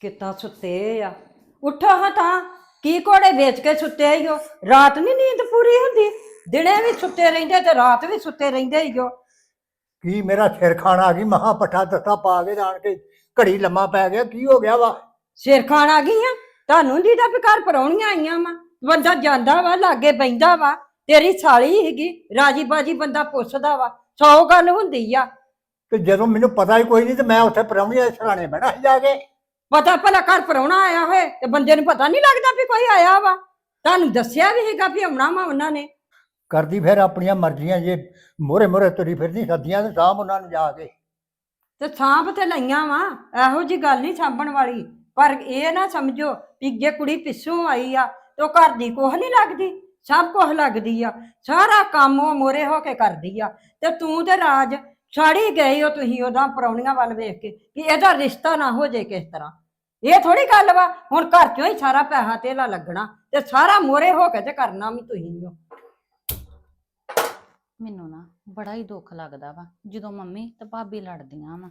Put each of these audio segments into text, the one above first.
ਕਿੱਦਾਂ ਸੁੱਤੇ ਆ? ਉੱਠੋ ਹਾਂ ਤਾਂ। ਕੀ ਕੋੜੇ ਵੇਚ ਕੇ ਸੁੱਤੇ ਹੋ ਰਾਤ ਨਹੀਂ ਨੀਂਦ ਪੂਰੀ ਹੁੰਦੀ? ਦਿਨੇ ਵੀ ਸੁੱਤੇ ਰਹਿੰਦੇ ਤੇ ਰਾਤ ਵੀ ਸੁੱਤੇ ਰਹਿੰਦੇ ਹੋ ਕੀ ਮੇਰਾ ਸਿਰ ਖਾਣ ਆ ਗਈ? ਮਹਾ ਪੱਠਾ ਦੱਸਾ ਪਾ ਕੇ ਜਾਣ ਕੇ। ਘੜੀ ਲੰਮਾ ਪੈ ਗਿਆ। ਕੀ ਹੋ ਗਿਆ ਵਾ? ਸਿਰ ਖਾਣ ਆ ਗਈਆਂ ਤੁਹਾਨੂੰ ਦੀ ਦਾ ਘਰ ਪਰੌਣੀਆਂ ਆਈਆਂ ਵਾ? ਬੰਦਾ ਜਾਂਦਾ ਵਾ ਲਾਗੇ ਬੈਂਦਾ ਵਾ। ਤੇਰੀ ਸਾਲੀ ਹੈਗੀ। ਰਾਜੀ ਬਾਜੀ ਬੰਦਾ ਪੁੱਛਦਾ ਵਾ। ਸੌ ਗੱਲ ਹੁੰਦੀ ਆ। ਤੇ ਜਦੋਂ ਮੈਨੂੰ ਪਤਾ ਹੀ ਕੋਈ ਨਹੀਂ ਤੇ ਮੈਂ ਉੱਥੇ ਪ੍ਰਾਹੁਣੀ ਦੇ ਸਰਾਣੇ ਬੈਠਾ ਜਾ ਕੇ। ਪਤਾ ਭਲਾ ਘਰ ਪਰੌਣਾ ਆਇਆ ਹੋਏ ਤੇ ਬੰਦੇ ਨੂੰ ਪਤਾ ਨਹੀਂ ਲੱਗਦਾ ਵੀ ਕੋਈ ਆਇਆ ਵਾ। ਤੁਹਾਨੂੰ ਦੱਸਿਆ ਵੀ ਹੈਗਾ ਵੀ ਆਉਣਾ ਵਾ ਉਹਨਾਂ ਨੇ। ਕਰਦੀ ਫਿਰ ਆਪਣੀਆਂ ਮਰਜ਼ੀਆਂ ਜੇ ਮੋਰੇ ਮੋਰੇ ਤੁਰੀ ਫਿਰਦੀ ਸੱਦੀਆਂ ਤੇ ਸਾਂਭ ਉਹਨਾਂ ਨੂੰ ਜਾ ਕੇ। ਤੇ ਸਾਂਭ ਤੇ ਲਈਆਂ ਵਾ ਇਹੋ ਜੀ ਗੱਲ ਨਹੀਂ ਸਾਂਭਣ ਵਾਲੀ। ਪਰ ਇਹ ਨਾ ਸਮਝੋ ਵੀ ਜੇ ਕੁੜੀ ਪਿੱਛੋਂ ਆਈ ਆ ਤੇ ਉਹ ਘਰ ਦੀ ਕੋਹ ਨਹੀਂ ਲੱਗਦੀ ਸਭ ਕੁਝ ਲੱਗਦੀ ਆ। ਸਾਰਾ ਕੰਮ ਉਹ ਮੋਰੇ ਹੋ ਕੇ ਕਰਦੀ ਆ। ਤੇ ਤੂੰ ਤੇ ਰਾਜ ਛਾੜੀ ਗਏ ਹੋ ਤੁਸੀਂ ਉਹਦਾ ਪਰੌਣੀਆਂ ਵੱਲ ਵੇਖ ਕੇ ਕਿ ਇਹਦਾ ਰਿਸ਼ਤਾ ਨਾ ਹੋ ਜੇ ਕਿਸ ਤਰ੍ਹਾਂ। ਇਹ ਥੋੜੀ ਗੱਲ ਵਾ, ਹੁਣ ਘਰ ਚੋਂ ਹੀ ਸਾਰਾ ਪੈਸਾ ਧੇਲਾ ਲੱਗਣਾ ਤੇ ਸਾਰਾ ਮੋਰੇ ਹੋ ਕੇ ਤੇ ਕਰਨਾ ਵੀ ਤੁਸੀਂ ਹੋ ਮੈਨੂੰ ਨਾ ਬੜਾ ਹੀ ਦੁੱਖ ਲੱਗਦਾ ਵਾ, ਜਦੋਂ ਮੰਮੀ ਤੇ ਭਾਬੀ ਲੜਦੀਆਂ ਵਾ,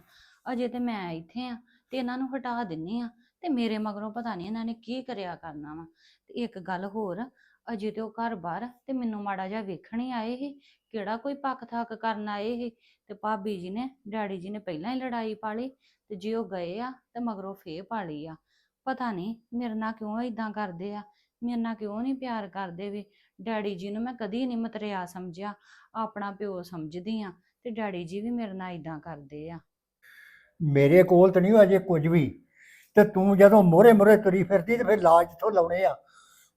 ਅਜੇ ਤੇ ਮੈਂ ਇੱਥੇ ਆ ਤੇ ਇਹਨਾਂ ਨੂੰ ਹਟਾ ਦਿੰਨੀ ਆ ਤੇ ਮੇਰੇ ਮਗਰੋਂ ਪਤਾ ਨਹੀਂ ਇਹਨਾਂ ਨੇ ਕੀ ਕਰਿਆ ਕਰਨਾ ਵਾ। ਤੇ ਇੱਕ ਗੱਲ ਹੋਰ, ਅਜੇ ਤੇ ਉਹ ਘਰ ਬਾਹਰ ਤੇ ਮੈਨੂੰ ਮਾੜਾ ਜਿਹਾ ਵੇਖਣ ਹੀ ਆਏ ਸੀ ਕਿਹੜਾ ਕੋਈ ਪੱਖ ਥੱਕ ਕਰਨ ਆਏ ਸੀ ਤੇ ਭਾਬੀ ਜੀ ਨੇ, ਡੈਡੀ ਜੀ ਨੇ ਪਹਿਲਾਂ ਹੀ ਲੜਾਈ ਪਾ ਲਈ ਤੇ ਜੇ ਉਹ ਗਏ ਆ ਤੇ ਮਗਰੋਂ ਫੇਰ ਪਾ ਲਈ ਆ। ਪਤਾ ਨਹੀਂ ਮੇਰੇ ਨਾਲ ਕਿਉਂ ਇਦਾਂ ਕਰਦੇ ਆ? ਮੇਰੇ ਨਾਲ ਕਿਉਂ ਨਹੀਂ ਪਿਆਰ ਕਰਦੇ ਵੀ? ਡੈਡੀ ਜੀ ਨੂੰ ਮੈਂ ਕਦੀ ਨਹੀਂ ਮਤਰਿਆ ਸਮਝਿਆ। ਆਪਣਾ ਪਿਓ ਸਮਝਦੀ ਆ ਤੇ ਡੈਡੀ ਜੀ ਵੀ ਮੇਰੇ ਨਾਲ ਇਦਾਂ ਕਰਦੇ ਆ। ਮੇਰੇ ਕੋਲ ਤਾਂ ਨਹੀਂ ਅਜੇ ਕੁਝ ਵੀ। ਤੇ ਤੂੰ ਜਦੋਂ ਮੋਰੇ ਮੋਰੇ ਤੁਰੀ ਫਿਰਦੀ ਤੇ ਫਿਰ ਲਾਜ ਤੋਂ ਲਾਉਣੇ ਆ।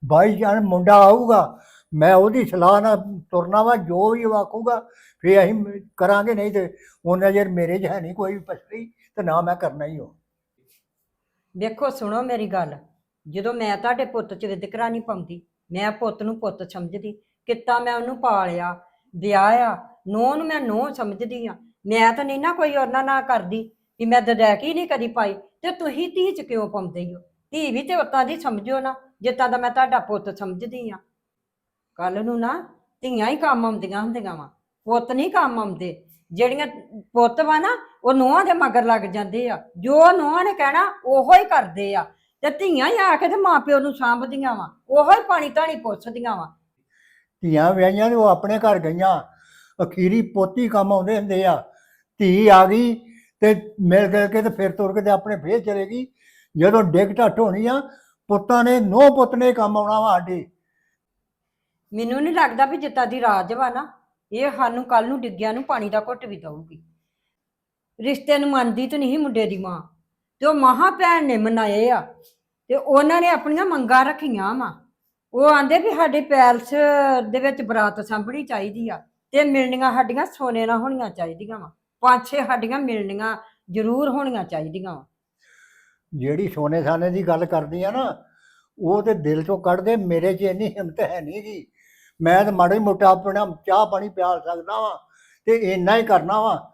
ਬਾਈ ਜਾਨ ਮੁੰਡਾ ਆਊਗਾ। ਮੈਂ ਉਹਦੀ ਸਲਾਹ ਨਾਲ ਤੁਰਨਾ ਵਾ, ਜੋ ਵੀ ਉਹ ਆਖੂਗਾ ਫੇ ਅਸੀਂ ਕਰਾਂਗੇ, ਨਹੀਂ ਤੇ ਉਹਨਾਂ ਜਰ ਮੇਰੇ 'ਚ ਹੈ ਨਹੀਂ ਕੋਈ ਪਸਰੀ ਤੇ ਨਾ ਮੈਂ ਕਰਨਾ ਹੀ ਹੋ ਵੇਖੋ, ਸੁਣੋ ਮੇਰੀ ਗੱਲ। ਜਦੋਂ ਮੈਂ ਤੁਹਾਡੇ ਪੁੱਤ ਚ ਵਿਦਕਰਾ ਨਹੀਂ ਪਾਉਂਦੀ, ਮੈਂ ਪੁੱਤ ਨੂੰ ਪੁੱਤ ਸਮਝਦੀ, ਕਿੱਤਾ ਮੈਂ ਉਹਨੂੰ ਪਾਲਿਆ, ਵਿਆਹਿਆ, ਨੂੰਹ ਨੂੰ ਮੈਂ ਨੂੰਹ ਸਮਝਦੀ ਆ ਮੈਂ ਤਾਂ ਨਹੀਂ ਨਾ ਕੋਈ ਉਹਨਾਂ ਨਾਲ ਕਰਦੀ ਕਿ ਮੈਂ ਦਦੈਕੀ ਨਹੀਂ ਕਦੀ ਪਾਈ, ਤੇ ਤੁਸੀਂ ਧੀ ਚ ਕਿਉਂ ਪਾਉਂਦੇ ਹੋ? ਧੀ ਵੀ ਤੇ ਉਤਾਂ ਦੀ ਸਮਝੋ ਨਾ, ਜਿੱਤਾਂ ਦਾ ਮੈਂ ਤੁਹਾਡਾ ਪੁੱਤ ਸਮਝਦੀ ਆ ਕੱਲ ਨੂੰ ਨਾ ਧੀਆਂ ਹੀ ਕੰਮ ਆਉਂਦੀਆਂ ਹੁੰਦੀਆਂ ਵਾ, ਪੁੱਤ ਨਹੀਂ ਕੰਮ ਆਉਂਦੇ, ਜਿਹੜੀਆਂ ਪੁੱਤ ਵਾ ਨਾ, ਉਹ ਨੂੰਹਾਂ ਦੇ ਮਗਰ ਲੱਗ ਜਾਂਦੇ ਆ, ਜੋ ਨੂੰਹਾਂ ਨੇ ਕਹਿਣਾ ਉਹੋ ਹੀ ਕਰਦੇ ਆ, ਤੇ ਧੀਆਂ ਹੀ ਆ ਕੇ ਤੇ ਮਾਪਿਓ ਨੂੰ ਸਾਂਭਦੀਆਂ ਵਾ, ਉਹੋ ਹੀ ਪਾਣੀ ਧਾਣੀ ਪੁੱਛਦੀਆਂ ਵਾ। ਧੀਆਂ ਵਿਆਹੀਆਂ ਨੇ, ਉਹ ਆਪਣੇ ਘਰ ਗਈਆਂ, ਅਖੀਰੀ ਪੋਤੀ ਕੰਮ ਆਉਂਦੇ ਹੁੰਦੇ ਆ, ਧੀ ਆ ਗਈ ਤੇ ਮਿਲ ਗਿਲ ਕੇ ਤੇ ਫਿਰ ਤੁਰ ਕੇ ਤੇ ਆਪਣੇ ਫੇਰ ਚਲੇਗੀ ਜਦੋਂ ਡਿੱਗ ਢੱਟ ਹੋਣੀ ਆ, ਪੁੱਤਾਂ ਨੇ, ਨੋ ਪੁੱਤ ਨੇ ਕੰਮ ਆਉਣਾ ਵਾ ਸਾਡੇ ਮੈਨੂੰ ਨਹੀਂ ਲੱਗਦਾ ਵੀ ਜਿੱਤਾਂ ਦੀ ਰਾਜ ਵਾ ਨਾ, ਇਹ ਸਾਨੂੰ ਕੱਲ ਨੂੰ ਡਿੱਗਿਆਂ ਨੂੰ ਪਾਣੀ ਦਾ ਘੁੱਟ ਵੀ ਦਊਗੀ। ਰਿਸ਼ਤੇ ਨੂੰ ਮੰਨਦੀ ਤੇ ਨਹੀਂ ਮੁੰਡੇ ਦੀ ਮਾਂ, ਤੇ ਉਹ ਮਹਾ ਭੈਣ ਨੇ ਮਨਾਏ ਆ, ਤੇ ਉਹਨਾਂ ਨੇ ਆਪਣੀਆਂ ਮੰਗਾਂ ਰੱਖੀਆਂ ਵਾ। ਉਹ ਆਂਦੇ ਵੀ ਸਾਡੇ ਪੈਲਸ ਦੇ ਵਿੱਚ ਬਰਾਤ ਸਾਂਭਣੀ ਚਾਹੀਦੀ ਆ, ਤੇ ਮਿਲਣੀਆਂ ਸਾਡੀਆਂ ਸੋਨੇ ਨਾਲ ਹੋਣੀਆਂ ਚਾਹੀਦੀਆਂ ਵਾ। ਪੰਜ ਛੇ ਸਾਡੀਆਂ ਮਿਲਣੀਆਂ ਜ਼ਰੂਰ ਹੋਣੀਆਂ ਚਾਹੀਦੀਆਂ ਵਾ। ਜਿਹੜੀ ਸੋਨੇ ਸਾਨੇ ਦੀ ਗੱਲ ਕਰਦੀ ਆ ਨਾ, ਉਹ ਤੇ ਦਿਲ ਚੋਂ ਕੱਢਦੇ, ਮੇਰੇ 'ਚ ਇੰਨੀ ਹਿੰਮਤ ਹੈ ਨਹੀਂ ਜੀ ਮੈਂ ਤਾਂ ਮਾੜਾ ਹੀ ਮੋਟਾ ਆਪਣਾ ਚਾਹ ਪਾਣੀ ਪਿਆਲ ਸਕਦਾ ਵਾਂ ਤੇ ਇੰਨਾ ਹੀ ਕਰਨਾ ਵਾ।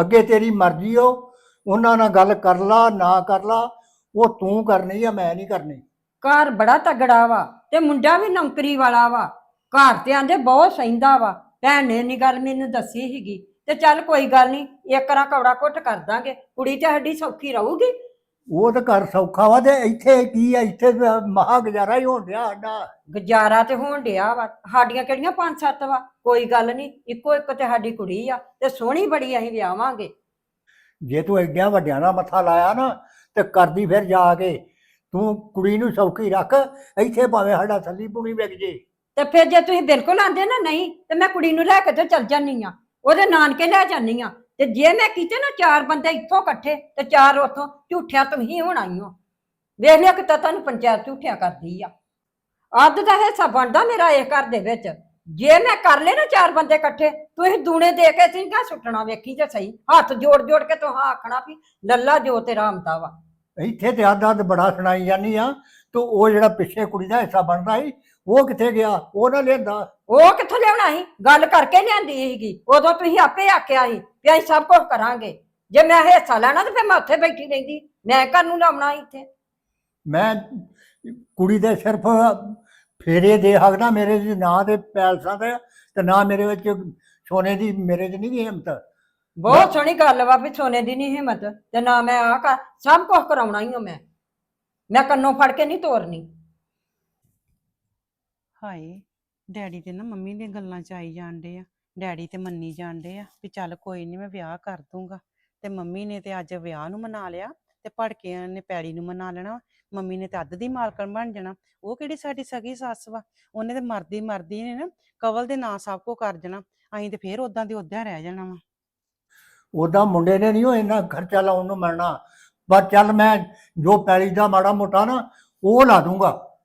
ਅੱਗੇ ਤੇਰੀ ਮਰਜ਼ੀ ਹੋ ਉਹਨਾਂ ਨਾਲ ਗੱਲ ਕਰ ਲਾ, ਨਾ ਕਰ ਲਾ, ਉਹ ਤੂੰ ਕਰਨੀ ਆ, ਮੈਂ ਨਹੀਂ ਕਰਨੀ। ਘਰ ਬੜਾ ਤਗੜਾ ਵਾ ਤੇ ਮੁੰਡਾ ਵੀ ਨੌਕਰੀ ਵਾਲਾ ਵਾ। ਘਰ ਤੇ ਆਂਦੇ ਬਹੁਤ ਸਹਿੰਦਾ ਵਾ। ਭੈਣ ਨੇ ਨੀ ਗੱਲ ਮੈਨੂੰ ਦੱਸੀ ਸੀਗੀ ਤੇ ਚੱਲ ਕੋਈ ਗੱਲ ਨਹੀਂ, ਇੱਕ ਰਾਂ ਕੌੜਾ ਘੁੱਟ ਕਰ ਦਾਂਗੇ। ਕੁੜੀ ਤੇ ਸਾਡੀ ਸੌਖੀ ਰਹੂਗੀ। ਉਹ ਤਾਂ ਘਰ ਸੌਖਾ ਵਾ ਤੇ ਇੱਥੇ ਕੀ ਆ ਇੱਥੇ ਤਾਂ ਮਹਾ ਗੁਜ਼ਾਰਾ ਹੀ ਹੋਣ ਡਿਆ ਸਾਡਾ। ਗੁਜ਼ਾਰਾ ਤੇ ਹੋਣ ਡਿਆ ਵਾ। ਸਾਡੀਆਂ ਕਿਹੜੀਆਂ ਪੰਜ ਸੱਤ ਵਾ? ਕੋਈ ਗੱਲ ਨਹੀਂ ਇੱਕੋ ਇੱਕ ਤੇ ਸਾਡੀ ਕੁੜੀ ਆ ਤੇ ਸੋਹਣੀ ਬੜੀ ਅਸੀਂ ਵਿਆਵਾਂਗੇ ਜੇ ਤੂੰ ਐਡਿਆਂ ਵੱਡਿਆਂ ਦਾ ਮੱਥਾ ਲਾਇਆ ਨਾ ਤੇ ਕਰਦੀ ਫਿਰ ਜਾ ਕੇ। ਤੂੰ ਕੁੜੀ ਨੂੰ ਸੌਖੀ ਰੱਖ ਇੱਥੇ ਭਾਵੇਂ ਸਾਡਾ ਥੱਲੀ ਪੁਣੀ ਵਿਕ ਜੇ। ਤੇ ਫਿਰ ਜੇ ਤੁਸੀਂ ਬਿਲਕੁਲ ਆਂਦੇ ਨਾ ਨਹੀਂ ਤੇ ਮੈਂ ਕੁੜੀ ਨੂੰ ਲੈ ਕੇ ਤੇ ਚੱਲ ਜਾਨੀ ਆ। ਉਹਦੇ ਨਾਨਕੇ ਲੈ ਜਾਨੀ ਆ। ਤੇ ਜੇ ਮੈਂ ਕੀਤੇ ਨਾ ਚਾਰ ਬੰਦੇ ਇੱਥੋਂ ਇਕੱਠੇ ਤੇ ਚਾਰ ਉੱਥੋਂ ਝੂਠਿਆਂ ਤੁਸੀਂ ਹੁਣ ਆਈਓ ਵੇਖ ਲਿਆ ਕਿ ਤਾਂ ਤੁਹਾਨੂੰ ਪੰਚਾਇਤ ਝੂਠਿਆਂ ਕਰਦੀ ਆ। ਅੱਧ ਦਾ ਹਿੱਸਾ ਬਣਦਾ ਮੇਰਾ ਇਹ ਘਰ ਦੇ ਵਿੱਚ। ਜੇ ਮੈਂ ਕਰ ਲਏ ਨਾ ਚਾਰ ਬੰਦੇ ਇਕੱਠੇ, ਤੁਸੀਂ ਦੂਣੇ ਦੇ ਕੇ ਤੁਸੀਂ ਸੁੱਟਣਾ ਵੇਖੀ ਜੇ ਸਹੀ। ਹੱਥ ਜੋੜ ਜੋੜ ਕੇ ਤੂੰ ਆਖਣਾ ਵੀ ਲੱਲਾ ਜੋ ਤੇਰਾ ਆਮਦਾ ਵਾ। ਇੱਥੇ ਤੇ ਅੱਧ ਅੱਧ ਬੜਾ ਸੁਣਾਈ ਜਾਨੀ ਆ ਤੂੰ ਉਹ ਜਿਹੜਾ ਪਿੱਛੇ ਕੁੜੀ ਦਾ ਹਿੱਸਾ ਬਣਦਾ ਸੀ ਉਹ ਕਿੱਥੇ ਗਿਆ? ਉਹ ਨਾ ਲੈਂਦਾ ਉਹ ਕਿੱਥੋਂ ਲਿਆਉਣਾ ਸੀ? ਗੱਲ ਕਰਕੇ ਲਿਆਂਦੀ ਸੀਗੀ। ਉਦੋਂ ਤੁਸੀਂ ਆਪੇ ਆਖਿਆ ਸੀ ਵੀ ਅਸੀਂ ਸਭ ਕੁਝ ਕਰਾਂਗੇ। ਜੇ ਮੈਂ ਹਿੱਸਾ ਲੈਣਾ ਤੇ ਫਿਰ ਮੈਂ ਉੱਥੇ ਬੈਠੀ ਰਹਿੰਦੀ। ਮੈਂ ਘਰ ਨੂੰ ਲਾਉਣਾ ਇੱਥੇ। ਮੈਂ ਕੁੜੀ ਦੇ ਸਿਰਫ ਫੇਰੇ ਦੇ ਸਕਦਾ ਮੇਰੇ ਦੇ ਨਾਂ ਦੇ ਪੈਲਸਾਂ ਤੇ ਤੇ ਨਾ ਮੇਰੇ ਵਿੱਚ ਸੋਨੇ ਦੀ ਮੇਰੇ 'ਚ ਨਹੀਂ ਹਿੰਮਤ। ਬਹੁਤ ਸੋਹਣੀ ਗੱਲ ਵਾ ਵੀ ਸੋਨੇ ਦੀ ਨਹੀਂ ਹਿੰਮਤ ਤੇ ਨਾ ਮੈਂ ਆ ਕਰ ਸਭ ਕੁਝ ਕਰਾਉਣਾ ਹੀ ਹਾਂ ਮੈਂ। ਮੈਂ ਕੰਨੋਂ ਫੜ ਕੇ ਨਹੀਂ ਤੋਰਨੀ। ਹਾਏ ਡੈਡੀ ਤੇ ਨਾ ਮੰਮੀ ਦੀਆਂ ਗੱਲਾਂ ਚ ਆਈ ਜਾਂਦੇ ਆ। ਡੈਡੀ ਤੇ ਮੰਨੀ ਜਾਂਦੇ ਆ ਵੀ ਚੱਲ ਕੋਈ ਨਹੀਂ ਮੈਂ ਵਿਆਹ ਕਰ ਦੂੰਗਾ। ਤੇ ਮੰਮੀ ਨੇ ਤੇ ਅੱਜ ਵਿਆਹ ਨੂੰ ਮਨਾ ਲਿਆ ਤੇ ਭੜਕਿਆਂ ਨੇ ਪੈੜੀ ਨੂੰ ਮਨਾ ਲੈਣਾ। ਮੰਮੀ ਨੇ ਤੇ ਅੱਧ ਦੀ ਮਾਲਕਣ ਬਣ ਜਾਣਾ। ਉਹ ਕਿਹੜੀ ਸਾਡੀ ਸਗੀ ਸੱਸ ਵਾ? ਉਹਨੇ ਤੇ ਮਰਦੀ ਮਰਦੀ ਨੇ ਨਾ ਕਵਲ ਦੇ ਨਾਂ ਸਭ ਕੋ ਕਰ ਜਾਣਾ ਅਸੀਂ ਤੇ ਫੇਰ ਉਦਾਂ ਦੇ ਉਦਾਂ ਰਹਿ ਜਾਣਾ ਵਾ। ਉਦਾਂ ਮੁੰਡੇ ਨੇ ਨਹੀਂ ਉਹ ਇੰਨਾ ਖਰਚਾ ਲਾਉਣ ਨੂੰ ਮਿਲਣਾ। ਪਰ ਚੱਲ ਮੈਂ ਜੋ ਪੈਲੀ ਦਾ ਮਾੜਾ ਮੋਟਾ ਨਾ, ਉਹ ਲਾ ਦੂੰਗਾ।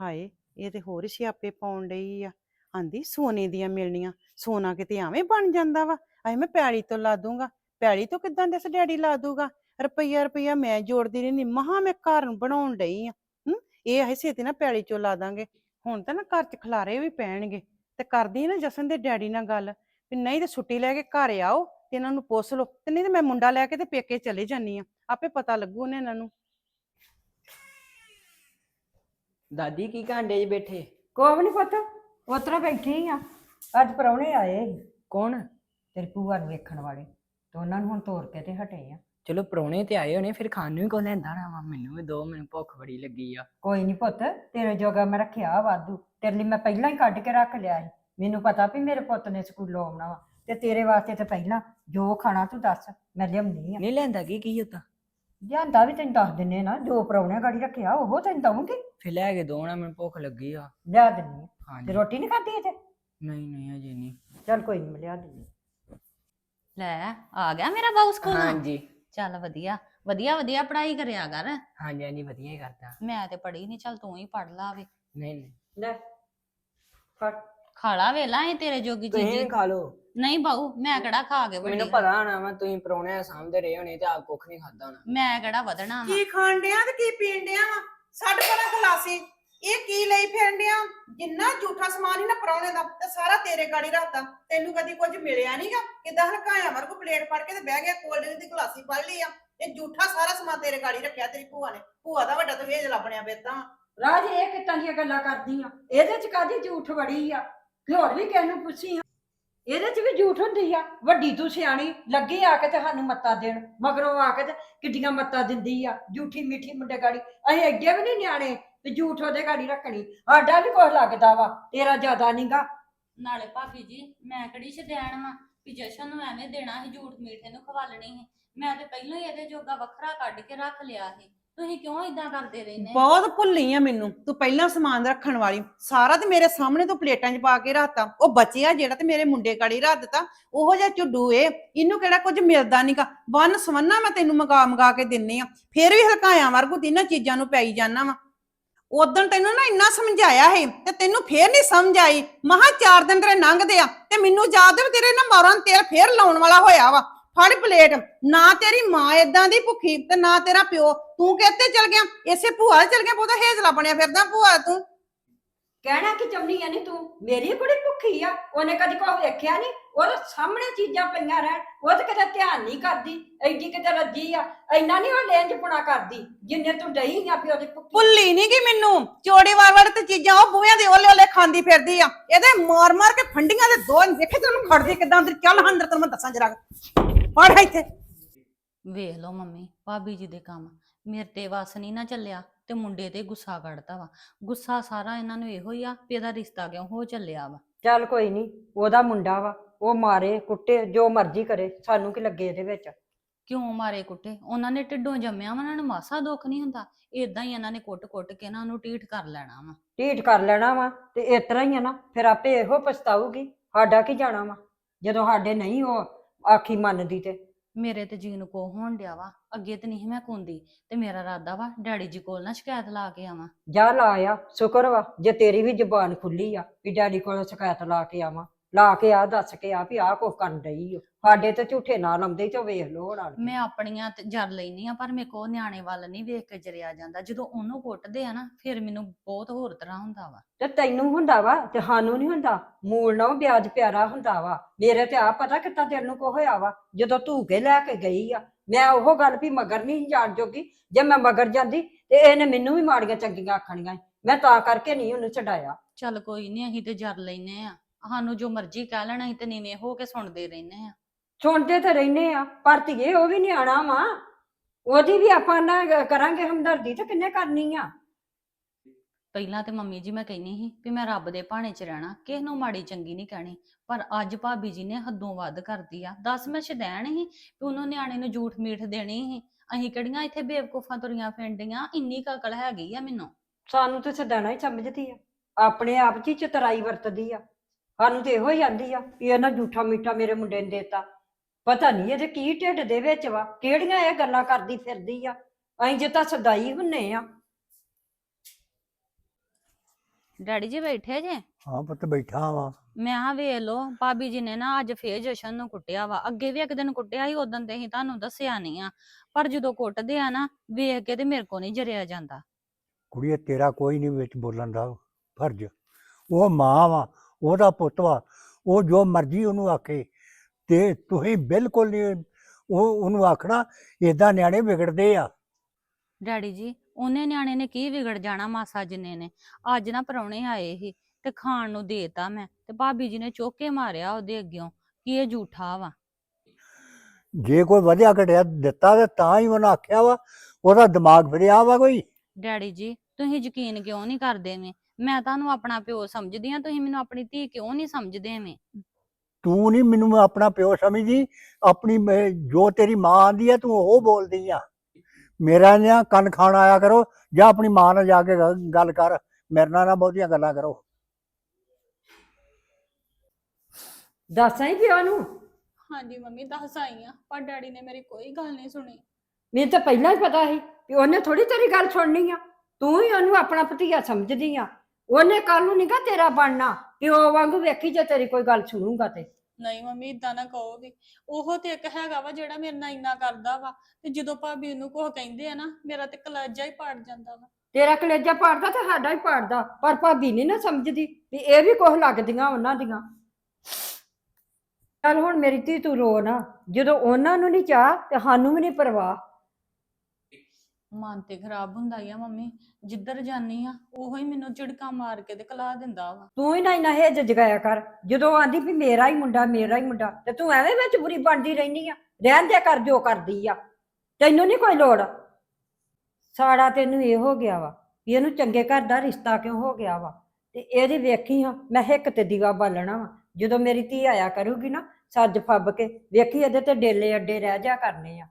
ਹਾਏ, ਇਹ ਤੇ ਹੋਰ ਸਿਆਪੇ ਪਾਉਣ ਡਈ ਆ। ਆਂਦੀ ਸੋਨੇ ਦੀਆਂ ਮਿਲਣੀਆਂ, ਸੋਨਾ ਕਿਤੇ ਐਵੇਂ ਬਣ ਜਾਂਦਾ ਵਾ। ਅਏ ਮੈਂ ਪੈੜੀ ਤੋਂ ਲਾ ਦੂੰਗਾ। ਪੈਲੀ ਤੋਂ ਕਿਦਾਂ ਦੱਸ ਡੈਡੀ ਲਾ ਦੂਗਾ? ਰੁਪਈਆ ਰੁਪਈਆ ਮੈਂ ਜੋੜਦੀ ਰਹਿੰਦੀ, ਮਹਾ ਮੈਂ ਘਰ ਨੂੰ ਬਣਾਉਣ ਡਈ ਆ। ਹੂੰ, ਇਹ ਅਹੇ ਛੇਤੀ ਨਾ ਪੈਲੀ ਚੋਂ ਲਾ ਦਾਂਗੇ। ਹੁਣ ਤਾਂ ਨਾ ਘਰ ਚ ਖਲਾਰੇ ਵੀ ਪੈਣਗੇ। ਤੇ ਕਰਦੀ ਨਾ ਜਸਨ ਦੇ ਡੈਡੀ ਨਾਲ ਗੱਲ, ਵੀ ਨਹੀਂ ਤੇ ਛੁੱਟੀ ਲੈ ਕੇ ਘਰ ਆਓ। ਤੇ ਇਹਨਾਂ ਨੂੰ ਪੁੱਛ ਲਓ ਤੇ ਨਹੀਂ ਤੇ ਮੈਂ ਮੁੰਡਾ ਲੈ ਕੇ ਤੇ ਪੇਕੇ ਚਲੇ ਜਾਨੀ ਆ ਆਪੇ ਪਤਾ ਲੱਗੂ ਉਹਨੇ ਇਹਨਾਂ ਨੂੰ। ਦਾਦੀ ਕੀ ਕਾਂਡੇ 'ਚ ਬੈਠੇ? ਕੋਹ ਨਹੀਂ ਪੁੱਤ ਉਤਰਾ ਬੈਠੀ ਆ। ਅੱਜ ਪਰੌਣੇ ਆਏ ਸੀ, ਕੌਣ? ਤੇਰੀ ਭੂਆ ਨੂੰ ਵੇਖਣ ਵਾਲੇ। ਤੇ ਉਹਨਾਂ ਨੂੰ ਹੁਣ ਤੋਰ ਕੇ ਤੇ ਹਟੇ ਆ। ਚਲੋ ਪ੍ਰਾਹੁਣੇ ਤੇ ਆਏ ਹੋਣੇ ਫਿਰ ਖਾਣ ਨੂੰ ਵੀ ਕੋ ਲੈਂਦਾ ਨਾ ਵਾ ਮੈਨੂੰ ਵੀ ਦੋ ਮੈਨੂੰ ਭੁੱਖ ਬੜੀ ਲੱਗੀ ਆ। ਕੋਈ ਨਹੀਂ ਪੁੱਤ ਤੇਰੇ ਜੋਗਾ ਮੈਂ ਰੱਖਿਆ ਵਾਧੂ। ਤੇਰੇ ਲਈ ਮੈਂ ਪਹਿਲਾਂ ਹੀ ਕੱਢ ਕੇ ਰੱਖ ਲਿਆ ਸੀ। ਮੈਨੂੰ ਪਤਾ ਵੀ ਮੇਰੇ ਪੁੱਤ ਨੇ ਸਕੂਲੋਂ ਆਉਣਾ ਵਾ। ਤੇ ਤੇਰੇ ਵਾਸਤੇ ਤੇ ਪਹਿਲਾਂ ਜੋ ਖਾਣਾ ਤੂੰ ਦੱਸ ਮੈਂ ਲਿਆਉਂਦੀ ਆ। ਨਹੀਂ ਲੈਂਦਾ ਕੀ ਕੀ ਹੁੰਦਾ ਜਾਂਦਾ ਵੀ ਤੈਨੂੰ ਦੱਸ ਦਿੰਨੇ ਨਾ ਜੋ ਪਰੌਣੇ ਗਾੜੀ ਰੱਖਿਆ ਉਹ ਤੈਨੂੰ ਦਊਂਗੀ। ਫਿਰ ਲੈ ਕੇ ਦੋ ਨਾ ਮੈਨੂੰ ਭੁੱਖ ਲੱਗੀ ਆ। ਲਿਆ ਦਿੰਨੀ ਆ। ਤੇ ਹਾਂਜੀ ਰੋਟੀ ਨਹੀਂ ਖਾਧੀ ਅਜੇ ਨਹੀਂ ਨਹੀਂ ਅਜੇ ਨਹੀਂ। ਚੱਲ ਕੋਈ ਨਹੀਂ ਲਿਆ ਦਿੰਨੀ ਲੈ ਆ ਗਿਆ ਮੇਰਾ ਬਾਊ ਸਕੂਲ? ਹਾਂਜੀ। ਚੱਲ ਵਧੀਆ ਵਧੀਆ ਵਧੀਆ ਪੜ੍ਹਾਈ ਕਰਿਆ ਕਰ। ਹਾਂਜੀ ਹਾਂਜੀ ਵਧੀਆ ਹੀ ਕਰਦਾ। ਮੈਂ ਤੇ ਪੜ੍ਹੀ ਨਹੀਂ ਚੱਲ ਤੂੰ ਹੀ ਪੜ੍ਹ ਲਾ ਵੇ। ਨਹੀਂ ਨਹੀਂ। ਲੈ ਫੜ। ਖਾਲਾ ਵੇਲਾ ਇਹ ਤੇਰੇ ਜੋਗੀ ਤੁਸੀਂ ਚੀਜ਼ੀ ਵੀ ਖਾ ਲਓ। ਨਹੀਂ ਬਾਊ ਮੈਂ ਕਿਹੜਾ ਖਾ ਕੇ ਮੈਨੂੰ ਵੱਡੀ ਪਤਾ ਹੋਣਾ ਵਾ ਤੁਸੀਂ ਪ੍ਰਾਹੁਣੇ ਸਾਹਮਣੇ ਰਹੇ ਹੋਣੇ ਤੇ ਆਪ ਕੁੱਖ ਨਹੀਂ ਖਾਦਾ ਹੋਣਾ। ਮੈਂ ਕਿਹੜਾ ਵਧਣਾ ਵਾ? ਕੀ ਖਾਣ ਡਿਆ ਤੇ ਕੀ ਪੀਣ ਡਿਆ ਵਾ? ਛੱਡ ਪਰਾਂ ਖਲਾਸੀ। ਇਹ ਕੀ ਲਈ ਫਿਰਨ ਡਿਆ? ਜਿੰਨਾ ਝੂਠਾ ਸਮਾਨ ਹੀ ਨਾ ਪਰੌਣੇ ਦਾ ਤੇ ਸਾਰਾ ਤੇਰੇ ਗਾੜੀ ਰੱਖਤਾ। ਤੈਨੂੰ ਕਦੀ ਕੁਝ ਮਿਲਿਆ ਨਹੀਂਗਾ ਕਿਦਾਂ ਹਲਕਾਇਆ ਵਰਗੂ ਪਲੇਟ ਫੜ ਕੇ ਤੇ ਬਹਿ ਗਿਆ ਕੋਲਡ ਡਰਿੰਕ ਦੀ ਗਲਾਸੀ ਫੜ ਲਈ ਆ। ਇਹ ਝੂਠਾ ਸਾਰਾ ਸਮਾਨ ਤੇਰੇ ਗਾੜੀ ਰੱਖਿਆ ਤੇਰੀ ਭੂਆ ਨੇ। ਭੂਆ ਦਾ ਵੱਡਾ ਤੂੰ ਵੇਜ ਲੱਭਣਿਆ ਫਿਰਦਾ। ਵਾਂ। ਰਾਜ ਇਹ ਕਿੱਦਾਂ ਦੀਆਂ ਗੱਲਾਂ ਕਰਦੀ ਆ? ਇਹਦੇ ਚ ਕਾਦੀ ਝੂਠ ਵੜੀ ਆ? ਕਿ ਹੋਰ ਵੀ ਕਿਸੇ ਨੂੰ ਪੁੱਛੀ ਇਹਦੇ ਚ ਵੀ ਝੂਠ ਹੁੰਦੀ ਆ। ਵੱਡੀ ਤੂੰ ਸਿਆਣੀ, ਲੱਗੀ ਆ ਕੇ ਤੇ ਸਾਨੂੰ ਮੱਤਾ ਦੇਣ। ਮਗਰੋਂ ਆ ਕੇ ਤੇ ਕਿੱਡੀਆਂ ਮੱਤਾ ਦਿੰਦੀ ਆ। ਝੂਠੀ ਮਿੱਠੀ ਮੁੰਡੇ ਗਾੜੀ। ਅਸੀਂ ਅੱਗੇ ਵੀ ਨਹੀਂ ਨਿਆਣੇ ਤੇ ਝੂਠ ਉਹਦੇ ਗਾੜੀ ਰੱਖਣੀ। ਸਾਡਾ ਵੀ ਕੁਛ ਲੱਗਦਾ ਵਾ। ਤੇਰਾ ਜ਼ਿਆਦਾ ਨਹੀਂਗਾ ਨਾਲੇ ਭਾਬੀ ਜੀ, ਮੈਂ ਕਿਹੜੀ ਸ਼ਦੈਣ ਵਾਂ? ਵੀ ਜਸ਼ਨ ਨੂੰ ਐਵੇਂ ਦੇਣਾ ਸੀ ਝੂਠ ਮੀਠੇ ਨੂੰ ਖਵਾਲਣੀ ਸੀ। ਮੈਂ ਤੇ ਪਹਿਲਾਂ ਹੀ ਇਹਦੇ ਜੋਗਾ ਵੱਖਰਾ ਕੱਢ ਕੇ ਰੱਖ ਲਿਆ ਸੀ। ਤੁਸੀਂ ਕਿਉਂ ਇਦਾਂ ਕਰਦੇ ਰਹਿੰਦੇ ਬਹੁਤ ਭੁੱਲੀ ਆ ਮੈਨੂੰ। ਤੂੰ ਪਹਿਲਾਂ ਸਮਾਨ ਰੱਖਣ ਵਾਲੀ। ਸਾਰਾ ਤੇ ਮੇਰੇ ਸਾਹਮਣੇ ਤੋਂ ਪਲੇਟਾਂ 'ਚ ਪਾ ਕੇ ਰੱਖਤਾ। ਉਹ ਬਚਿਆ ਜਿਹੜਾ ਤੇ ਮੇਰੇ ਮੁੰਡੇ ਗਾੜੀ ਰੱਖ ਦਿੱਤਾ। ਉਹੋ ਜਿਹਾ ਝੁੱਡੂ ਏ। ਇਹਨੂੰ ਕਿਹੜਾ ਕੁਝ ਮਿਲਦਾ ਨਹੀਂਗਾ ਵਨ ਸਵੰਨਾ ਮੈਂ ਤੈਨੂੰ ਮੰਗਾ ਮੰਗਾ ਕੇ ਦਿੰਨੀ ਆ। ਫੇਰ ਵੀ ਹਲਕਾਇਆ ਵਰਗੂ ਤਿੰਨਾਂ ਚੀਜ਼ਾਂ ਨੂੰ ਪੈਈ ਜਾਣਾ ਵਾ। ਉਦੋਂ ਤੈਨੂੰ ਨਾ ਇੰਨਾ ਸਮਝਾਇਆ ਹੈ ਤੇ ਤੈਨੂੰ ਫੇਰ ਨਹੀਂ ਸਮਝ ਆਈ। ਮਹਾ ਚਾਰ ਦਿਨ ਤੇਰੇ ਲੰਘਦੇ ਆ ਤੇ ਮੈਨੂੰ ਯਾਦ ਹੈ ਤੇਰੇ ਨਾ ਮੌਰਾਂ ਤੇਲ ਫੇਰ ਲਾਉਣ ਵਾਲਾ ਹੋਇਆ ਵਾ। ਫੜ ਪਲੇਟ। ਨਾ ਤੇਰੀ ਮਾਂ ਏਦਾਂ ਦੀ ਭੁੱਖੀ ਤੇ ਨਾ ਤੇਰਾ ਪਿਓ। ਤੂੰ ਕਿੱਥੇ ਚਲ ਗਿਆ? ਇਸੇ ਭੂਆ ਦੇ ਚਲ ਗਿਆ ਬਹੁਤਾ ਹੇਜਲਾ ਬਣਿਆ ਫਿਰਦਾ ਭੂਆ ਤੂੰ। ਕਹਿਣਾ ਕਿ ਚੰਨੀ ਆ ਨੀ ਤੂੰ? ਮੇਰੀ ਕੁੜੀ ਭੁੱਖੀ ਆ ਉਹਨੇ ਕਦੀ ਕੋਈ ਵੇਖਿਆ ਨਹੀਂ ਉਹਦੇ ਸਾਹਮਣੇ ਚੀਜ਼ਾਂ ਪਈਆਂ ਰਹਿਣ ਉਹ ਤਾਂ ਕਦੇ ਧਿਆਨ ਨਹੀਂ ਕਰਦੀ ਐਡੀ ਕਿਤੇ ਰੱਜੀ ਆ ਇੰਨਾ ਨਹੀਂ ਉਹ ਲੇਂਜ ਪੁਣਾ ਕਰਦੀ ਜਿੰਨੇ ਤੂੰ ਡਈ ਆ ਪਿਓ ਦੀ ਭੁੱਖੀ। ਭੁੱਲੀ ਨਹੀਂ ਗਈ ਮੈਨੂੰ। ਚੋੜੀ ਵਾਰ ਵਾਰ ਤੇ ਚੀਜ਼ਾਂ ਉਹ ਬੂਹਿਆਂ ਦੇ ਓਲੇ ਓਲੇ ਖਾਂਦੀ ਫਿਰਦੀ ਆ। ਇਹਦੇ ਮਾਰ ਮਾਰ ਕੇ ਫੰਡੀਆਂ ਦੇ ਦੋ ਵੇਖੇ ਤੈਨੂੰ ਖੜਦੀ ਕਿਦਾਂ ਅੰਦਰ। ਚੱਲ ਅੰਦਰ ਤੈਨੂੰ ਮੈਂ ਦੱਸਾਂ ਜਰਾ ਫੜ ਇੱਥੇ। ਵੇਖ ਲਓ ਮੰਮੀ ਭਾਬੀ ਜੀ ਦੇ ਕੰਮ। ਮੇਰੇ ਤੇ ਵਸ ਨਹੀਂ ਨਾ ਚੱਲਿਆ ਤੇ ਮੁੰਡੇ ਤੇ ਗੁੱਸਾ ਕੱਢਤਾ ਵਾ। ਗੁੱਸਾ ਸਾਰਾ ਇਹਨਾਂ ਨੂੰ ਇਹੋ ਹੀ ਆ ਵੀ ਇਹਦਾ ਰਿਸ਼ਤਾ ਕਿਉਂ ਹੋ ਚੱਲਿਆ ਵਾ। ਚੱਲ ਕੋਈ ਨਹੀਂ ਉਹਦਾ ਮੁੰਡਾ ਵਾ ਉਹ ਮਾਰੇ ਕੁੱਟੇ ਜੋ ਮਰਜ਼ੀ ਕਰੇ ਸਾਨੂੰ ਕੀ ਲੱਗੇ ਇਹਦੇ ਵਿੱਚ? ਕਿਉਂ ਮਾਰੇ ਕੁੱਟੇ? ਉਹਨਾਂ ਨੇ ਢਿੱਡੋਂ ਜੰਮਿਆ ਵਾ ਉਹਨਾਂ ਨੂੰ ਮਾਸਾ ਦੁੱਖ ਨਹੀਂ ਹੁੰਦਾ? ਇਦਾਂ ਹੀ ਇਹਨਾਂ ਨੇ ਕੁੱਟ-ਕੁੱਟ ਕੇ ਨਾ ਉਹਨੂੰ ਢੀਠ ਕਰ ਲੈਣਾ ਵਾ। ਢੀਠ ਕਰ ਲੈਣਾ ਵਾ ਤੇ ਇਸ ਤਰ੍ਹਾਂ ਹੀ ਆ ਨਾ ਫਿਰ ਆਪੇ ਇਹੋ ਪਛਤਾਊਗੀ ਸਾਡਾ ਕੀ ਜਾਣਾ ਵਾ? ਜਦੋਂ ਸਾਡੇ ਨਹੀਂ ਉਹ ਆਖੀ ਮੰਨਦੀ ਤੇ। ਮੇਰੇ ਤੇ ਜੀ ਨੂੰ ਕੋ ਹੋਣ ਡਿਆ ਵਾ, ਅੱਗੇ ਤੇ ਨਹੀਂ ਮੈਂ ਕੁੰਦੀ, ਤੇ ਮੇਰਾ ਇਰਾਦਾ ਵਾ ਡੈਡੀ ਜੀ ਕੋਲ ਨਾ ਸ਼ਿਕਾਇਤ ਲਾ ਕੇ ਆਵਾਂ। ਜਾ ਲਾ ਆ, ਸ਼ੁਕਰ ਵਾ, ਜੇ ਤੇਰੀ ਵੀ ਜ਼ੁਬਾਨ ਖੁੱਲੀ ਆ, ਵੀ ਡੈਡੀ ਕੋਲੋਂ ਸ਼ਿਕਾਇਤ ਲਾ ਕੇ ਆਵਾਂ। ਲਾ ਕੇ ਆ ਦੱਸ ਕੇ ਆ ਵੀ ਆਹ ਕੁਛ ਕਰਨ ਡਈ ਓ। ਸਾਡੇ ਤੇ ਝੂਠੇ ਨਾ ਲਾਉਂਦੇ ਤੇ ਵੇਖ ਲੋ ਹੁਣ ਆਣ ਕੇ। ਮੈਂ ਆਪਣੀਆਂ ਤੇ ਜਰ ਲੈਨੀ ਆ ਪਰ ਮੇਰੇ ਕੋ ਨਿਆਣੇ ਵੱਲ ਨਹੀਂ ਵੇਖ ਕੇ ਜਰਿਆ ਜਾਂਦਾ। ਜਦੋਂ ਉਹਨੂੰ ਕੁੱਟਦੇ ਆ ਨਾ ਫਿਰ ਮੈਨੂੰ ਬਹੁਤ ਹੋਰ ਤਰ੍ਹਾਂ ਹੁੰਦਾ ਵਾ। ਤੇ ਤੈਨੂੰ ਹੁੰਦਾ ਵਾ ਤੇ ਸਾਨੂੰ ਨਹੀਂ ਹੁੰਦਾ। ਮੂਲ ਨਾ ਵਿਆਜ ਪਿਆਰਾ ਹੁੰਦਾ ਵਾ। ਮੇਰੇ ਤੇ ਆ ਪਤਾ ਕਿੱਤਾ ਦਿਲ ਨੂੰ ਕੋ ਹੋਇਆ ਵਾ? ਜਦੋਂ ਧੂ ਕੇ ਲੈ ਕੇ ਗਈ ਆ ਮੈਂ ਉਹ ਗੱਲ ਵੀ ਮਗਰ ਨਹੀਂ ਜਾਣ ਜੋਗੀ। ਜੇ ਮੈਂ ਮਗਰ ਜਾਂਦੀ ਤੇ ਇਹਨੇ ਮੈਨੂੰ ਵੀ ਮਾੜੀਆਂ ਚੰਗੀਆਂ ਆਖਣੀਆਂ ਸੀ। ਮੈਂ ਤਾਂ ਕਰਕੇ ਨਹੀਂ ਉਹਨੂੰ ਛਡਾਇਆ। ਚੱਲ ਕੋਈ ਨਹੀਂ ਅਸੀਂ ਤੇ ਜਰ ਲੈਨੇ ਆ। ਸਾਨੂੰ ਜੋ ਮਰਜ਼ੀ ਕਹਿ ਲੈਣਾ ਅਸੀਂ ਤੇ ਨੀਵੇਂ ਹੋ ਕੇ ਸੁਣਦੇ ਰਹਿੰਦੇ ਆ ਸੁਣਦੇ ਤੇ ਰਹਿੰਦੇ ਆ ਪਰ ਧੀਏ ਉਹ ਵੀ ਨਿਆਣਾ ਵਾ। ਉਹਦੀ ਵੀ ਆਪਾਂ ਨਾ ਕਰਾਂਗੇ ਹਮਦਰਦੀ ਤੇ ਕਿੰਨੇ ਕਰਨੀ ਆ? ਪਹਿਲਾਂ ਤੇ ਮੰਮੀ ਜੀ ਮੈਂ ਕਹਿੰਨੀ ਸੀ ਵੀ ਮੈਂ ਰੱਬ ਦੇ ਭਾਣੇ 'ਚ ਰਹਿਣਾ ਕਿਸੇ ਨੂੰ ਮਾੜੀ ਚੰਗੀ ਨਹੀਂ ਕਹਿਣੀ। ਪਰ ਅੱਜ ਭਾਬੀ ਜੀ ਨੇ ਹੱਦੋਂ ਵੱਧ ਕਰਦੀ ਆ। ਦੱਸ ਮੈਂ ਸ਼ਦੈਣ ਸੀ ਵੀ ਉਹਨੂੰ ਨਿਆਣੇ ਨੂੰ ਝੂਠ ਮੀਠ ਦੇਣੀ ਸੀ। ਅਸੀਂ ਕਿਹੜੀਆਂ ਇੱਥੇ ਬੇਵਕੂਫਾਂ ਤੁਰੀਆਂ ਫਿਰਦੀਆਂ? ਇੰਨੀ ਕੁ ਅਕਲ ਹੈਗੀ ਆ ਮੈਨੂੰ। ਸਾਨੂੰ ਤੇ ਸਦਾਣਾ ਹੀ ਸਮਝਦੀ ਆ। ਆਪਣੇ ਆਪ 'ਚ ਹੀ ਚਤਰਾਈ ਵਰਤਦੀ ਆ। ਸਾਨੂੰ ਤੇ ਇਹੋ ਹੀ ਆਂਦੀ ਆ ਵੀ ਇਹਨਾਂ ਝੂਠਾ ਮੀਠਾ ਮੇਰੇ ਮੁੰਡੇ ਨੇ ਦੇਤਾ। ਪਤਾ ਨਹੀਂ ਇਹਦੇ ਕੀ ਢਿੱਡ ਦੇ ਵਿੱਚ ਵਾ ਕਿਹੜੀਆਂ ਇਹ ਗੱਲਾਂ ਕਰਦੀ ਫਿਰਦੀ ਆ। ਅਸੀਂ ਜੇ ਤਾਂ ਸਦਾਈ ਹੁੰਨੇ ਆ। ਡੈਡੀ ਜੀ ਬੈਠੇ ਜੇ? ਹਾਂ ਪੁੱਤ ਬੈਠਾ ਵਾਂ। ਮੈਂ ਆ ਵੇਖ ਲੋ ਭਾਬੀ ਜੀ ਨੇ ਨਾ ਅੱਜ ਫੇਰ ਜਸ਼ਨ ਨੂੰ ਕੁੱਟਿਆ ਵਾ। ਅੱਗੇ ਵੀ ਇੱਕ ਦਿਨ ਕੁੱਟਿਆ ਸੀ ਉਦੋਂ ਤੇ ਹੀ ਤੁਹਾਨੂੰ ਦੱਸਿਆ ਨਹੀਂ ਆ। ਪਰ ਜਦੋਂ ਕੁੱਟਦੇ ਆ ਨਾ ਵੇਖ ਕੇ ਤੇ ਮੇਰੇ ਕੋ ਨਹੀਂ ਜਰਿਆ ਜਾਂਦਾ। ਕੁੜੀਏ ਤੇਰਾ ਕੋਈ ਨਹੀਂ ਵਿੱਚ ਬੋਲਣ ਦਾ ਫਰਜ਼। ਉਹ ਮਾਂ ਵਾ ਉਹਦਾ ਪੁੱਤ ਵਾ ਉਹ ਜੋ ਮਰਜ਼ੀ ਉਹਨੂੰ ਆਖੇ ਤੇ ਤੁਸੀਂ ਬਿਲਕੁਲ ਨਹੀਂ ਉਹ ਉਹਨੂੰ ਆਖਣਾ ਏਦਾਂ ਨਿਆਣੇ ਵਿਗੜਦੇ ਆ। ਡੈਡੀ ਜੀ ਉਹਨੇ ਨਿਆਣੇ ਨੇ ਕੀ ਵਿਗੜ ਜਾਣਾ ਮਾਸਾ ਜਿੰਨੇ ਨੇ। ਅੱਜ ਨਾ ਪਰੌਣੇ ਆਏ ਸੀ ਤੇ ਖਾਣ ਨੂੰ ਦੇਤਾ ਮੈਂ ਤੇ ਭਾਬੀ ਜੀ ਨੇ ਚੋਕੇ ਮਾਰਿਆ ਉਹਦੇ ਅੱਗਿਓਂ ਕਿ ਇਹ ਝੂਠਾ ਵਾ। ਜੇ ਕੋਈ ਵਧਿਆ ਘਟਿਆ ਦਿੱਤਾ ਤੇ ਤਾਂ ਹੀ ਉਹਨਾਂ ਆਖਿਆ ਵਾ ਉਹਦਾ ਦਿਮਾਗ ਫਿਰਿਆ ਵਾ ਕੋਈ। ਡੈਡੀ ਜੀ ਤੁਸੀਂ ਯਕੀਨ ਕਿਉਂ ਨਹੀਂ ਕਰਦੇ ਵੇਂ ਮੈਂ ਤੁਹਾਨੂੰ ਆਪਣਾ ਪਿਓ ਸਮਝਦੀ ਆ ਤੁਸੀਂ ਮੈਨੂੰ ਆਪਣੀ ਧੀ ਕਿਉਂ ਨਹੀਂ ਸਮਝਦੇ ਵੇਂ ਤੂੰ ਨਹੀਂ ਮੈਨੂੰ ਆਪਣਾ ਪਿਓ ਸਮਝਦੀ ਆਪਣੀ ਮੈਂ- ਜੋ ਤੇਰੀ ਮਾਂ ਆਂਦੀ ਆ ਤੂੰ ਉਹ ਬੋਲਦੀ ਆ। ਮੇਰਾ ਨਾ ਕੰਨ ਖਾਣ ਆਇਆ ਕਰੋ ਜਾਂ ਆਪਣੀ ਮਾਂ ਨਾਲ ਜਾ ਕੇ ਗ- ਗੱਲ ਕਰ ਮੇਰੇ ਨਾਲ ਨਾ ਬਹੁਤੀਆਂ ਗੱਲਾਂ ਕਰੋ। ਦੱਸ ਆਈ ਪਿਓ ਨੂੰ? ਹਾਂਜੀ ਮੰਮੀ ਦੱਸ ਆਈ ਆ ਪਰ ਡੈਡੀ ਨੇ ਮੇਰੀ ਕੋਈ ਗੱਲ ਨਹੀਂ ਸੁਣੀ। ਮੈਨੂੰ ਤਾਂ ਪਹਿਲਾਂ ਹੀ ਪਤਾ ਸੀ ਕਿ ਉਹਨੇ ਥੋੜੀ ਤੇਰੀ ਗੱਲ ਸੁਣਨੀ ਆ। ਤੂੰ ਹੀ ਉਹਨੂੰ ਆਪਣਾ ਭਤੀਆ ਸਮਝਦੀ ਆ। ਉਹਨੇ ਕੱਲ ਨੂੰ ਨਿਕਾ ਤੇਰਾ ਬਣਨਾ ਪਿਓ ਵਾਂਗੂ ਵੇਖੀ ਜੇ ਤੇਰੀ ਕੋਈ ਗੱਲ ਸੁਣੂਗਾ ਤੇ। ਨਹੀਂ ਮੰਮੀ ਇਦਾਂ ਨਾ ਕਹੋ ਵੀ ਉਹ ਤੇ ਇੱਕ ਹੈਗਾ ਵਾ ਜਿਹੜਾ ਮੇਰੇ ਨਾਲ ਇੰਨਾ ਕਰਦਾ ਵਾ ਤੇ ਜਦੋਂ ਭਾਬੀ ਨੂੰ ਕੁਝ ਕਹਿੰਦੇ ਆ ਨਾ ਮੇਰਾ ਤੇ ਕਲੇਜਾ ਹੀ ਪਾੜ ਜਾਂਦਾ ਵਾ। ਤੇਰਾ ਕਲੇਜਾ ਪਾੜਦਾ ਤੇ ਸਾਡਾ ਹੀ ਪਾੜਦਾ ਪਰ ਭਾਬੀ ਨਹੀਂ ਨਾ ਸਮਝਦੀ ਵੀ ਇਹ ਵੀ ਕੁਝ ਲੱਗਦੀਆਂ ਉਹਨਾਂ ਦੀਆਂ। ਚੱਲ ਹੁਣ ਮੇਰੀ ਧੀ ਤੂੰ ਰੋ ਨਾ ਜਦੋਂ ਉਹਨਾਂ ਨੂੰ ਨਹੀਂ ਚਾਹ ਤੇ ਸਾਨੂੰ ਵੀ ਨਹੀਂ ਪਰਵਾਹ। ਮਨ ਤੇ ਖਰਾਬ ਹੁੰਦਾ ਹੀ ਆ ਮੰਮੀ, ਜਿੱਧਰ ਜਾਨੀ ਆ, ਉਹੋ ਹੀ ਮੈਨੂੰ ਝਿੜਕਾਂ ਮਾਰ ਕੇ ਤੇ ਕਲਾ ਦਿੰਦਾ ਵਾ। ਤੂੰ ਹੀ ਨਾ ਇਨਾ ਹੇਜ ਜਗਾਇਆ ਕਰ, ਜਦੋਂ ਆਂਦੀ ਵੀ ਮੇਰਾ ਹੀ ਮੁੰਡਾ, ਮੇਰਾ ਹੀ ਮੁੰਡਾ, ਤੇ ਤੂੰ ਐਵੇਂ ਵਿੱਚ ਬੁਰੀ ਬਣਦੀ ਰਹਿਨੀ ਆ, ਰਹਿਣ ਦੇ ਕਰ ਜੋ ਕਰਦੀ ਆ। ਤੈਨੂੰ ਨਹੀਂ ਕੋਈ ਲੋੜ। ਸਾੜਾ ਤੈਨੂੰ ਇਹ ਹੋ ਗਿਆ ਵਾ, ਵੀ ਇਹਨੂੰ ਚੰਗੇ ਘਰ ਦਾ ਰਿਸ਼ਤਾ ਕਿਉਂ ਹੋ ਗਿਆ ਵਾ? ਤੇ ਇਹਦੀ ਵੇਖੀ ਹਾਂ, ਮੈਂ ਹਿੱਕ ਤੇ ਦੀਵਾ ਬਾਲਣਾ ਵਾ। ਜਦੋਂ ਮੇਰੀ ਧੀ ਆਇਆ ਕਰੂਗੀ ਨਾ, ਸੱਜ ਫੱਬ ਕੇ, ਵੇਖੀ ਇਹਦੇ ਤੇ ਡੇਲੇ ਅੱਡੇ ਰਹਿ ਜਾ ਕਰਨੇ ਆ।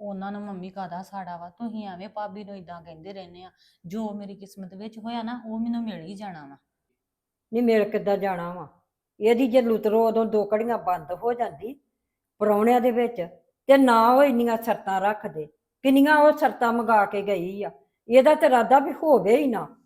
ਉਹਨਾਂ ਨੂੰ ਮੰਮੀ ਕਾਦਾ ਸਾੜਾ ਵਾ? ਤੁਸੀਂ ਐਵੇਂ ਭਾਬੀ ਨੂੰ ਇਦਾਂ ਕਹਿੰਦੇ ਰਹਿੰਦੇ ਆ ਜੋ ਮੇਰੀ ਕਿਸਮਤ ਵਿੱਚ ਹੋਇਆ ਨਾ ਉਹ ਮੈਨੂੰ ਮਿਲ ਹੀ ਜਾਣਾ ਵਾ। ਨਹੀਂ ਮਿਲ ਕਿੱਦਾਂ ਜਾਣਾ ਵਾ? ਇਹਦੀ ਜੇ ਲੁਤਰੋ ਉਦੋਂ ਦੋ ਕੜੀਆਂ ਬੰਦ ਹੋ ਜਾਂਦੀ ਪਰੌਣਿਆਂ ਦੇ ਵਿੱਚ ਤੇ ਨਾ ਉਹ ਇੰਨੀਆਂ ਸ਼ਰਤਾਂ ਰੱਖਦੇ। ਕਿੰਨੀਆਂ ਉਹ ਸ਼ਰਤਾਂ ਮੰਗਾ ਕੇ ਗਈ ਆ। ਇਹਦਾ ਤੇ ਇਰਾਦਾ ਵੀ ਹੋਵੇ ਹੀ ਨਾ।